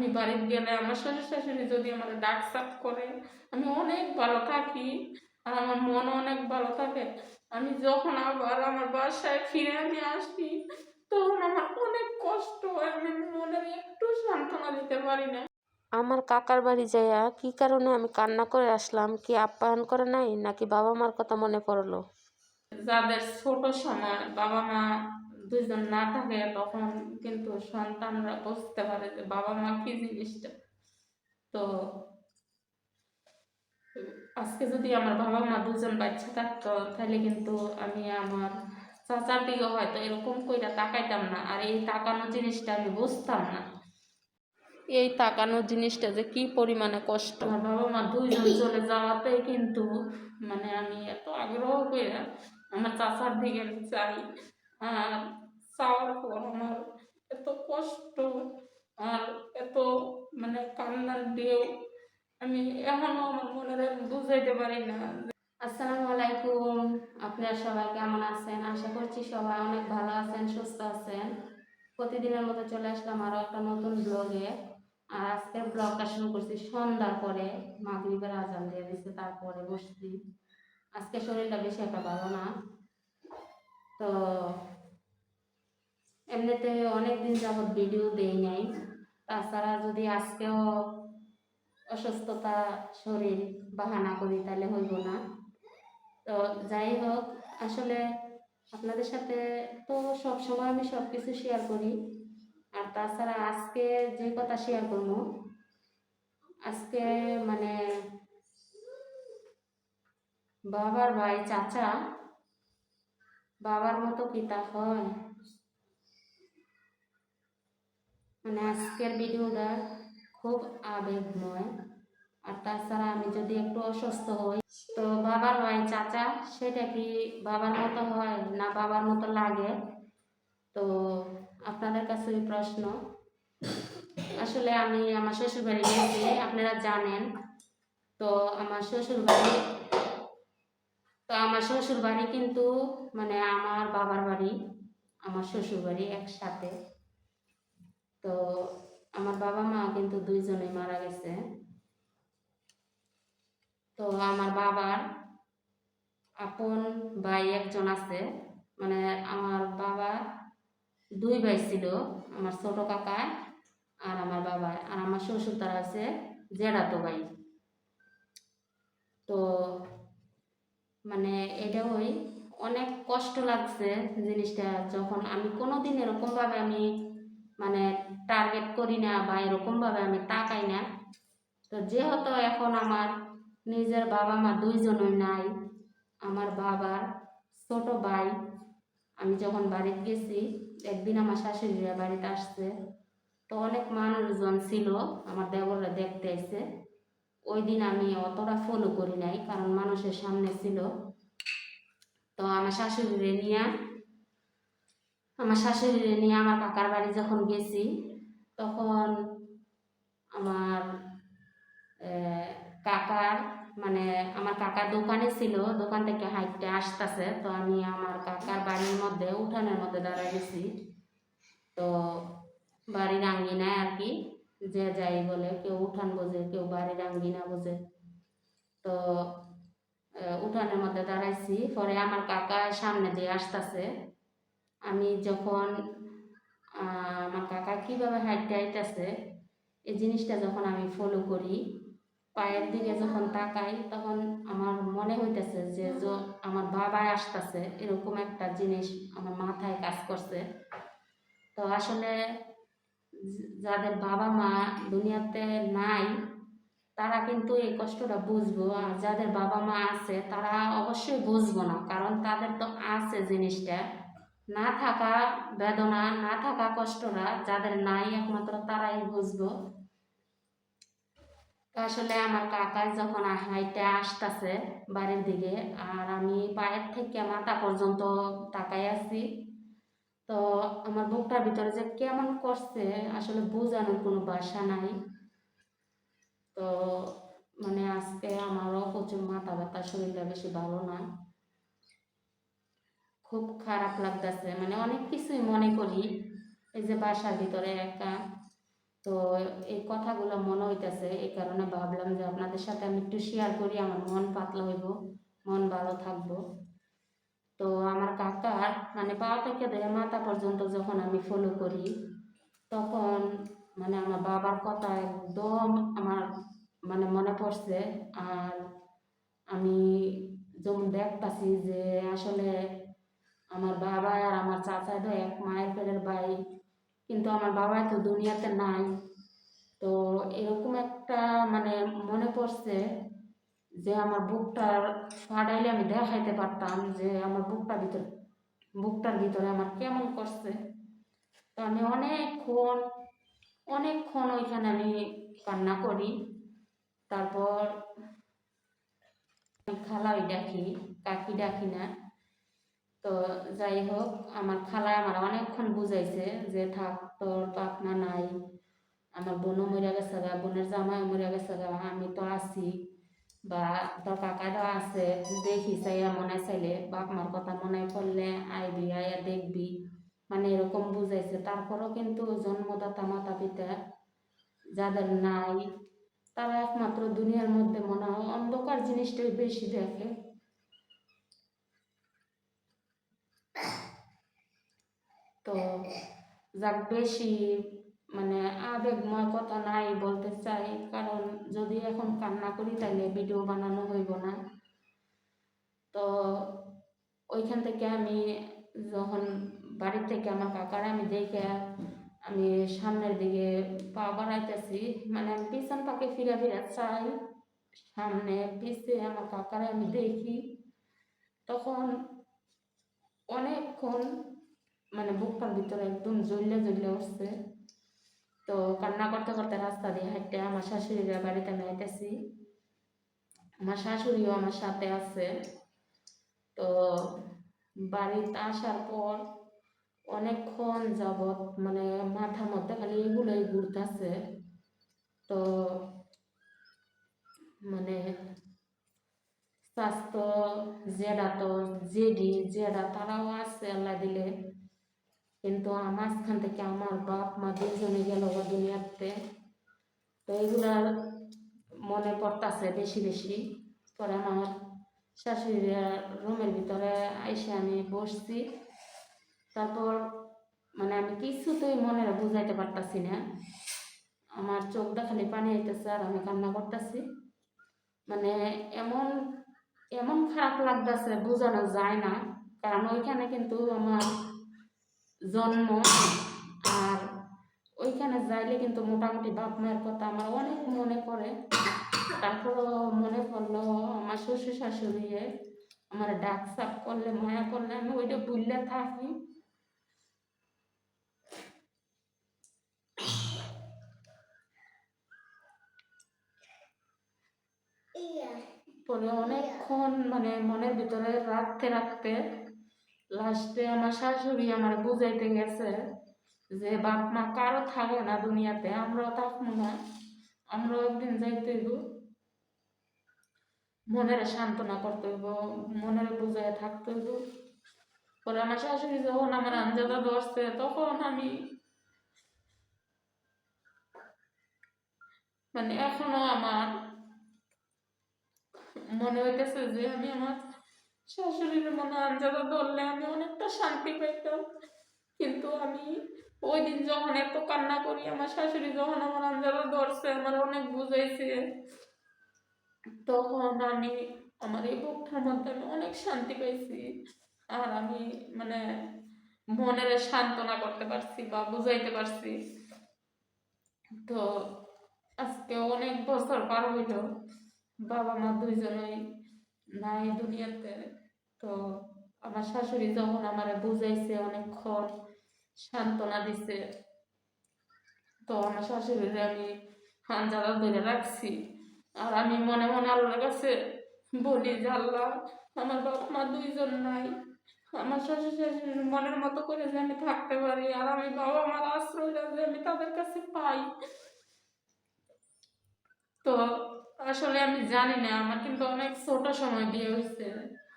আমি বাড়িতে গেলে আমার শ্বশুর শাশুড়ি যদি আমার ডাক সাপ করে আমি অনেক ভালো থাকি আর আমার মন অনেক ভালো থাকে। আমি যখন আবার আমার বাসায় ফিরে আমি আসি তখন আমার অনেক কষ্ট হয় আমি মনে একটু সান্ত্বনা দিতে পারি না। আমার কাকার বাড়ি যাইয়া কি কারণে আমি কান্না করে আসলাম? কি আপ্যায়ন করে নাই? নাকি বাবা মার কথা মনে পড়ল? যাদের ছোট সময় বাবা মা দুইজন না থাকে তখন কিন্তু সন্তানরা বুঝতে পারে যে বাবা মা কি জিনিসটা। তো আজকে যদি আমার বাবা মা দুজন বাচ্চা থাকতো, তাহলে কিন্তু আমি আমার চাচার দিকে হয়তো এরকম কইরা তাকাইতাম না, আর এই তাকানো জিনিসটা আমি বুঝতাম না। এই তাকানো জিনিসটা যে কি পরিমাণে কষ্ট। আমার বাবা মা দুইজন চলে যাওয়াতে কিন্তু মানে আমি এত আগ্রহ করে আমার চাচার দিকে চাই, আর চাওয়ার পর আমার এত কষ্ট আর এত মানে কান্নার ঢেউ, আমি এখনও আমার মনের বুঝাইতে পারি না। আসসালামু আলাইকুম, আপনারা সবাই কেমন আছেন? আশা করছি সবাই অনেক ভালো আছেন, সুস্থ আছেন। প্রতিদিনের মতো চলে আসলাম আরও একটা নতুন ব্লগে আর আজকের ব্লগটা শুরু করছি সন্ধ্যার পরে। মাগরিবের আজান দিয়ে দিচ্ছে তারপরে বসছি। আজকে শরীরটা বেশি একটা ভালো না। তো দিন যাবৎ ভিডিও দেই নাই। তাছাড়া যদি আজকেও অসুস্থতা, শরীর বাহানা করি তাহলে হইব না। তো যাই হোক, আসলে আপনাদের সাথে তো সব সময় আমি সব কিছু শেয়ার করি। আর তাছাড়া আজকে যে কথা শেয়ার করব, আজকে মানে বাবার ভাই চাচা, বাবার মতো কি তা হয়। মানে আজকের ভিডিওটা খুব আবেগময়। আর তাছাড়া আমি যদি একটু অসুস্থ হই, তো বাবার ভাই চাচা, সেটা কি বাবার মতো হয় না বাবার মতো লাগে? তো আপনাদের কাছে প্রশ্ন। আসলে আমি আমার শ্বশুর বাড়ি গেছি, আপনারা জানেন। তো আমার শ্বশুর বাড়ি তো আমার শ্বশুর বাড়ি কিন্তু মানে আমার বাবার বাড়ি, আমার শ্বশুর বাড়ি একসাথে। তো আমার বাবা মা কিন্তু দুইজনেই মারা গেছে। তো আমার বাবার আপন ভাই একজন আছে মানে আমার বাবা দুই ভাই ছিল, আমার ছোট কাকা আর আমার বাবা। আর আমার শ্বশুর তারা আছে জেরাতো ভাই। তো মানে এটা ওই অনেক কষ্ট লাগছে জিনিসটা, যখন আমি কোনোদিন এরকমভাবে আমি মানে টার্গেট করি না বা এরকমভাবে আমি তাকাই না। তো যেহেতু এখন আমার নিজের বাবা মা দুইজনই নাই, আমার বাবার ছোট ভাই, আমি যখন বাড়িতে গেছি, একদিন আমার শাশুড়িরা বাড়িতে আসছে, তো অনেক মানুষজন ছিল আমার দেবররা দেখতে এসে। ওই দিন আমি অতটা ফলো করি নাই, কারণ মানুষের সামনে ছিল। তো আমার শাশুড়িরে নিয়ে আমার শাশুড়ি নিয়ে আমার কাকার বাড়ি যখন গেছি, তখন আমার কাকার মানে আমার কাকার দোকানে ছিল, দোকান থেকে হাইটে আসতেছে, তো আমি আমার কাকার বাড়ির মধ্যে, উঠানের মধ্যে দাঁড়ায় গেছি। তো বাড়ির আঙ্গিনায় আর কি, যে যাই বলে, কেউ উঠান বোঝে, কেউ বাড়ির আঙ্গিনা বোঝে। তো উঠানের মধ্যে দাঁড়াইছি, পরে আমার কাকা সামনে দিয়ে আসতেছে। আমি যখন আমার কাকা কীভাবে হাইটে হাইটেছে এই জিনিসটা যখন আমি ফলো করি, পায়ের দিকে যখন তাকাই, তখন আমার মনে হইতেছে য- আমার বাবা আসতেছে, এরকম একটা জিনিস আমার মাথায় কাজ করছে। তো আসলে যাদের বাবা মা দুনিয়াতে নাই, তারা কিন্তু এই কষ্টটা বুঝব, আর যাদের বাবা মা আছে, তারা অবশ্যই বুঝব না, কারণ তাদের তো আছে জিনিসটা। না থাকা বেদনা, না থাকা কষ্টটা যাদের নাই একমাত্র তারাই বুঝব। আসলে আমার কাকা যখন হাইটে আসতেছে বাড়ির দিকে, আর আমি পায়ের থেকে মাথা পর্যন্ত তাকাই আছি, তো আমার বুকটার ভিতরে যে কেমন করছে আসলে বোঝানোর কোনো বাসা নাই। তো মানে আজকে আমারও প্রচুর মাথা ব্যথা, শরীরটা বেশি ভালো না। খুব খারাপ লাগতেছে। মানে অনেক কিছুই মনে করি। এই যে বাসার ভিতরে একা। তো এই কথাগুলো মনে হইতেছে। এই কারণে ভাবলাম যে আপনাদের সাথে আমি একটু শেয়ার করি। আমার মন পাতলা হইব, মন ভালো থাকব। তো আমার কাকার মানে পা থেকে ধরে মাথা পর্যন্ত যখন আমি ফলো করি, তখন মানে আমার বাবার কথা একদম আমার মানে মনে পড়ছে। আর আমি যেমন দেখতাছি যে আসলে আমার বাবা আর আমার চাচা তো এক মায়ের পেটের ভাই কিন্তু আমার বাবা তো দুনিয়াতে নাই। তো এরকম একটা মানে মনে পড়ছে যে আমার বুকটার ফাটাইলে আমি দেখাইতে পারতাম যে আমার বুকটার ভিতরে বুকটার ভিতরে আমার কেমন করছে। তো আমি অনেকক্ষণ অনেকক্ষণ ওইখানে আমি কান্না করি। তারপর খালাই ডাকি, কাকি ডাকি না। তো যাই হোক, আমার খালা আমার অনেকক্ষণ বুঝাইছে যে, থাক, তোর মা নাই। আমার বোনও মরিয়া গেছে গা, বোনের জামাই মরিয়া গেছে গা, আমি তো আছি। বা তোর কাকারা আছে, দেখি চাইয়া মনে চাইলে বাপ মার কথা মনে পড়লে আইবি, আইয়া দেখবি। মানে এরকম বুঝাইছে। তারপরও কিন্তু জন্মদাতা মাতা পিতা যাদের নাই, তারা একমাত্র দুনিয়ার মধ্যে মনে হয় অন্ধকার জিনিসটাই বেশি দেখে তো যাক, বেশি মানে আবেগময় কথা নাই বলতে চাই, কারণ যদি এখন কান্না করি তাহলে ভিডিও বানানো হইব না। তো ওইখান থেকে আমি যখন বাড়ি থেকে আমার কাকার আমি দেখে আমি সামনের দিকে পা বাড়াইতেছি মানে পিছন পাকে ফিরে ফিরে চাই, সামনে পিছে আমার কাকারে আমি দেখি। তখন অনেকক্ষণ মানে বুকটার ভিতরে একদম জ্বললে জ্বললে উঠছে। তো কান্না করতে করতে রাস্তা দিয়ে হাঁটতে আমার শাশুড়িরা বাড়িতে হাঁটেছি আমার শাশুড়িও আমার সাথে আছে। তো বাড়িতে আসার পর অনেকক্ষণ যাবৎ মানে মাথার মধ্যে খালি এগুলোই ঘুরতেছে। তো মানে স্বাস্থ্য জেডা তো জেডি, জেডা তারাও আছে আল্লাহ দিলে। কিন্তু আমার মাঝখান থেকে আমার বাপ মা দুজনে গেল গো দুনিয়াতে তো এগুলার মনে পড়তাছে বেশি বেশি পরে আমার শাশুড়িরা রুমের ভিতরে আইসে আমি বসছি তারপর মানে আমি কিছুতেই মনে বুঝাইতে পারতাছি না আমার চোখ খালি পানি আইতেছে আর আমি কান্না করতেছি মানে এমন এমন খারাপ লাগতেছে বোঝানো যায় না কারণ ওইখানে কিন্তু আমার জন্ম আর ওইখানে যাইলে কিন্তু মোটামুটি বাপ মায়ের কথা আমার অনেক মনে পড়ে। তারপরও মনে পড়ল আমার শ্বশুর শাশুড়ি আমার ডাক সাপ করলে মায়া করলে আমি ওইটা ভুললে থাকি। পরে অনেকক্ষণ মানে মনের ভিতরে রাখতে রাখতে লাস্টে আমার শাশুড়ি আমার বুঝাইতে গেছে যে, বাপ মা কারও থাকে না দুনিয়াতে, আমরাও থাকব না। আমরাও একদিন যাইতে মনের সান্ত্বনা করতে হইব, মনের বুঝাই থাকতে হইব। পরে আমার শাশুড়ি যখন আমার আঞ্জাদা ধরছে, তখন আমি মানে এখনও আমার মনে হইতেছে যে, আমি আমার শাশুড়ির মনে আঞ্জাদা ধরলে আমি অনেকটা শান্তি পাইতাম। কিন্তু আমি ওই দিন যখন এত কান্না করি, আমার শাশুড়ি যখন আমার আঞ্জাদা ধরছে, আমার অনেক বুঝাইছে। তখন আমি আমার এই বুকটার মধ্যে আমি অনেক শান্তি পাইছি। আর আমি মানে মনের সান্ত্বনা করতে পারছি বা বুঝাইতে পারছি। তো আজকে অনেক বছর পার হইল। বাবা মা দুইজনেই নাই দুনিয়াতে। তো আমার শাশুড়ি যখন আমারে বুঝাইছে অনেকক্ষণ, সান্ত্বনা দিছে, তো আমার শাশুড়িরে আমি হানজালা ধরে রাখছি। আর আমি মনে মনে আল্লাহর কাছে বলি যে, আল্লাহ, আমার বাবা মা দুইজন নাই। আমার শ্বশুর শাশুড়ির মনের মতো করে যে আমি থাকতে পারি, আর আমি বাবা মার আশ্রয়টা যে আমি তাদের কাছে পাই। তো আসলে আমি জানি না, আমার কিন্তু অনেক ছোট সময় বিয়ে হয়েছে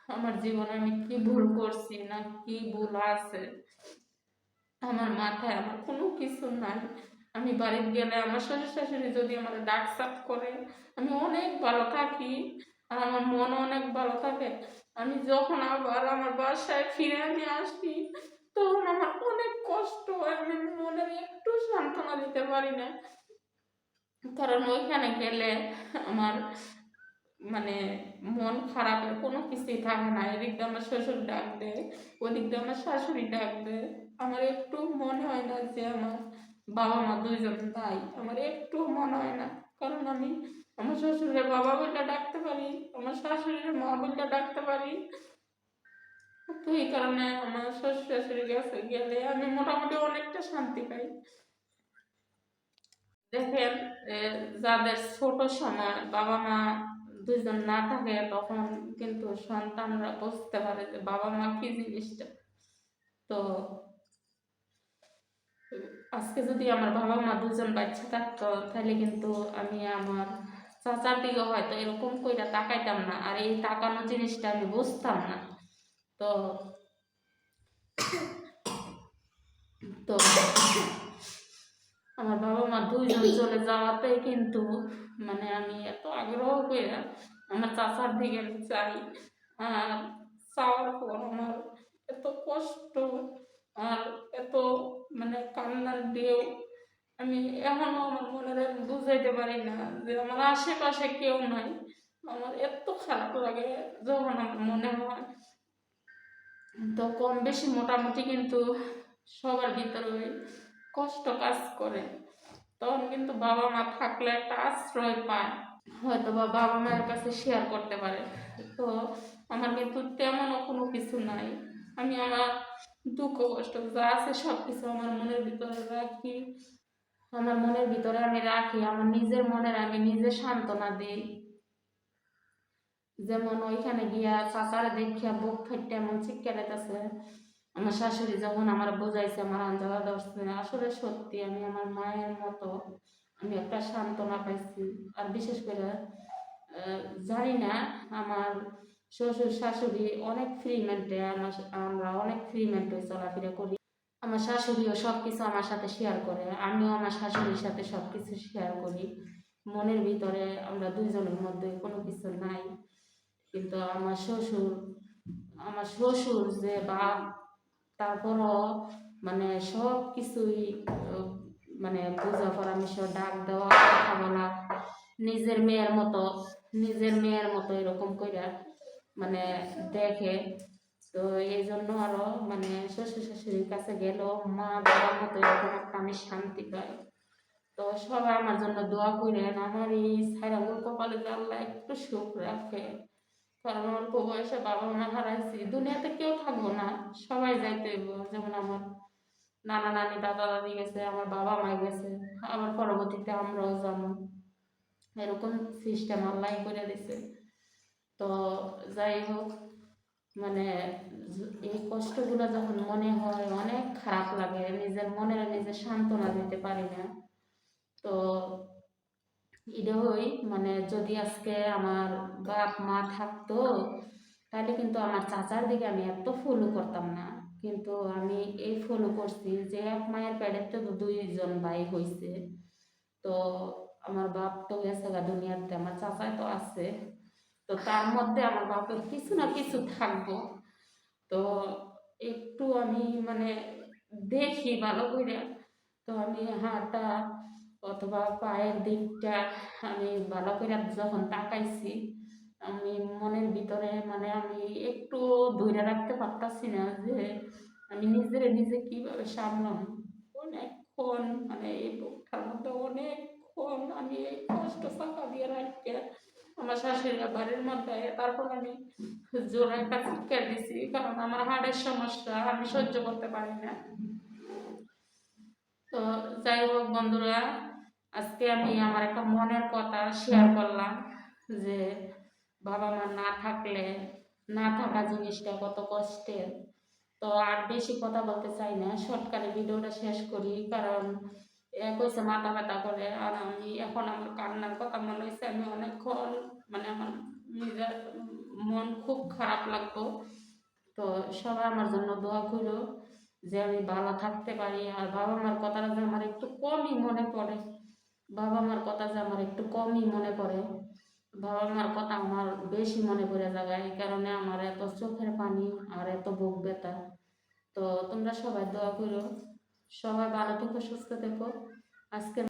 আমার জীবনে আমি কি ভুল করছি না কি ভুল আছে? আমার মাথায় আমার কোনো কিছু নাই। আমি বাড়িতে গেলে আমার শ্বশুর শাশুড়ি যদি আমার ডাক সাপ করে আমি অনেক ভালো থাকি আর আমার মন অনেক ভালো থাকে। আমি যখন আবার আমার বাসায় ফিরে আমি আসি তখন আমার অনেক কষ্ট হয়। আমি মনের একটু সান্ত্বনা দিতে পারি না। কারণ ওইখানে গেলে আমার মানে মন খারাপের কোনো কিছুই থাকে না। এদিক দিয়ে আমার শ্বশুর ডাক দেয়, ওদিক দিয়ে আমার শাশুড়ি ডাক দেয়। আমার একটু মনে হয় না যে আমার বাবা মা দুইজন তাই। আমার একটু মনে হয় না। কারণ আমি আমার শ্বশুরের বাবা বলে ডাকতে পারি, আমার শাশুড়ির মা বলে ডাকতে পারি। তো এই কারণে আমার শ্বশুর শাশুড়ি কাছে গেলে আমি মোটামুটি অনেকটা শান্তি পাই। দেখেন যাদের ছোট সময় বাবা মা দুইজন না থাকে তখন কিন্তু সন্তানরা বুঝতে পারে যে বাবা মা কি জিনিসটা। তো আজকে যদি আমার বাবা মা দুজন বাচ্চা থাকতো, তাহলে কিন্তু আমি আমার চাচার দিকে হয়তো এরকম কইরা তাকাইতাম না, আর এই তাকানো জিনিসটা আমি বুঝতাম না। তো তো আমার বাবা মা দুইজন চলে যাওয়াতে কিন্তু মানে আমি এত আগ্রহ করে আমার চাচার দিকে চাই আর চাওয়ার পর আমার এত কষ্ট, আর এত মানে কান্নার ঢেউ, আমি এখনও আমার আমি বুঝাইতে পারি না যে আমার আশেপাশে কেউ নাই। আমার এত খারাপ লাগে যখন আমার মনে হয়। তো কম বেশি মোটামুটি কিন্তু সবার ভিতরে কষ্ট কাজ করে। তখন কিন্তু বাবা মা থাকলে একটা আশ্রয় পায়। হয়তো বা বাবা মায়ের কাছে শেয়ার করতে পারে। তো আমার কিন্তু তেমনও কোনো কিছু নাই। আমি আমার দুঃখ কষ্ট যা আছে সব কিছু আমার মনের ভিতরে রাখি। আমার মনের ভিতরে আমি রাখি, আমার নিজের মনের আমি নিজে সান্ত্বনা দিই। যেমন ওইখানে গিয়া চাচারে দেখিয়া বুক ফাইটে এমন চিৎকারাইতেছে আমার শাশুড়ি যখন আমার বোঝাইছে আমার আঞ্জালা ধরছে আসলে সত্যি আমি আমার মায়ের মতো আমি একটা সান্ত্বনা পাইছি। আর বিশেষ করে জানি না, আমার শ্বশুর শাশুড়ি অনেক ফ্রি মেন্টে আমার আমরা অনেক ফ্রি মেন্টে চলাফেরা করি। আমার শাশুড়িও সব কিছু আমার সাথে শেয়ার করে, আমিও আমার শাশুড়ির সাথে সব কিছু শেয়ার করি। মনের ভিতরে আমরা দুইজনের মধ্যে কোনো কিছু নাই। কিন্তু আমার শ্বশুর আমার শ্বশুর যে বাপ তারপরও মানে সব কিছুই মানে পূজা পরামর্শ ডাক দেওয়া, কথা বলা, নিজের মেয়ের মতো, নিজের মেয়ের মতো এরকম কইরা মানে দেখে। তো এই জন্য আরও মানে শ্বশুর শাশুড়ির কাছে গেলেও মা বাবার মতো এরকম একটা আমি শান্তি পাই। তো সবাই আমার জন্য দোয়া করেন আমার এই সাইরাগুল কপালে আল্লাহ একটু সুখ রাখে। কারণ অল্প বয়সে বাবা মা হারাইছি। দুনিয়াতে কেউ থাকব না, সবাই যাইতে যেমন আমার নানা নানি, দাদা দাদি গেছে, আমার বাবা মা গেছে, আবার পরবর্তীতে আমরাও যাব এরকম সিস্টেম আল্লাহ করে দিছে। তো যাই হোক মানে এই কষ্টগুলো যখন মনে হয়, অনেক খারাপ লাগে। নিজের মনে নিজে সান্ত্বনা দিতে পারি না। তো এটা ওই মানে যদি আজকে আমার বাপ মা থাকতো, তাহলে কিন্তু আমার চাচার দিকে আমি এত ফলো করতাম না। কিন্তু আমি এই ফলো করছি যে এক মায়ের পেটের তো দুইজন ভাই হয়েছে তো আমার বাপ তো গেছে গা দুনিয়াতে, আমার চাচাই তো আছে। তো তার মধ্যে আমার বাপের কিছু না কিছু থাকব। তো একটু আমি মানে দেখি ভালো করে তো আমি হাঁটা অথবা পায়ের দিকটা আমি ভালো করে যখন তাকাইছি, আমি মনের ভিতরে মানে আমি একটু ধরে রাখতে পারতাছি না যে আমি নিজেরে নিজে কীভাবে সামলাম। অনেকক্ষণ মানে এই বুকটার মধ্যে অনেকক্ষণ আমি এই কষ্ট চাপা দিয়ে রাখতে আমার শাশুড়িরা বাড়ির মধ্যে, তারপর আমি জোরে একটা চিৎকার দিছি, কারণ আমার হাড়ের সমস্যা, আমি সহ্য করতে পারি না। তো যাই হোক বন্ধুরা আজকে আমি আমার একটা মনের কথা শেয়ার করলাম যে বাবা মা না থাকলে, না থাকা জিনিসটা কত কষ্টের। তো আর বেশি কথা বলতে চাই না শর্টকাটে ভিডিওটা শেষ করি, কারণ কইছে মাথা ব্যথা করে, আর আমি এখন আমার কান্নার কথা মনে হয়েছে আমি অনেকক্ষণ মানে আমার নিজের মন খুব খারাপ লাগতো। তো সবাই আমার জন্য দোয়া করো যে আমি ভালো থাকতে পারি, আর বাবা মার কথাটা যে আমার একটু কমই মনে পড়ে। বাবা মার কথা যে আমার একটু কমই মনে পড়ে। বাবা মার কথা আমার বেশি মনে পড়ে যাবে এই কারণে আমার এত চোখের পানি আর এত বুক ব্যথা। তো তোমরা সবাই দোয়া করো, সবাই ভালো থেকো, সুস্থ থেকো। আজকে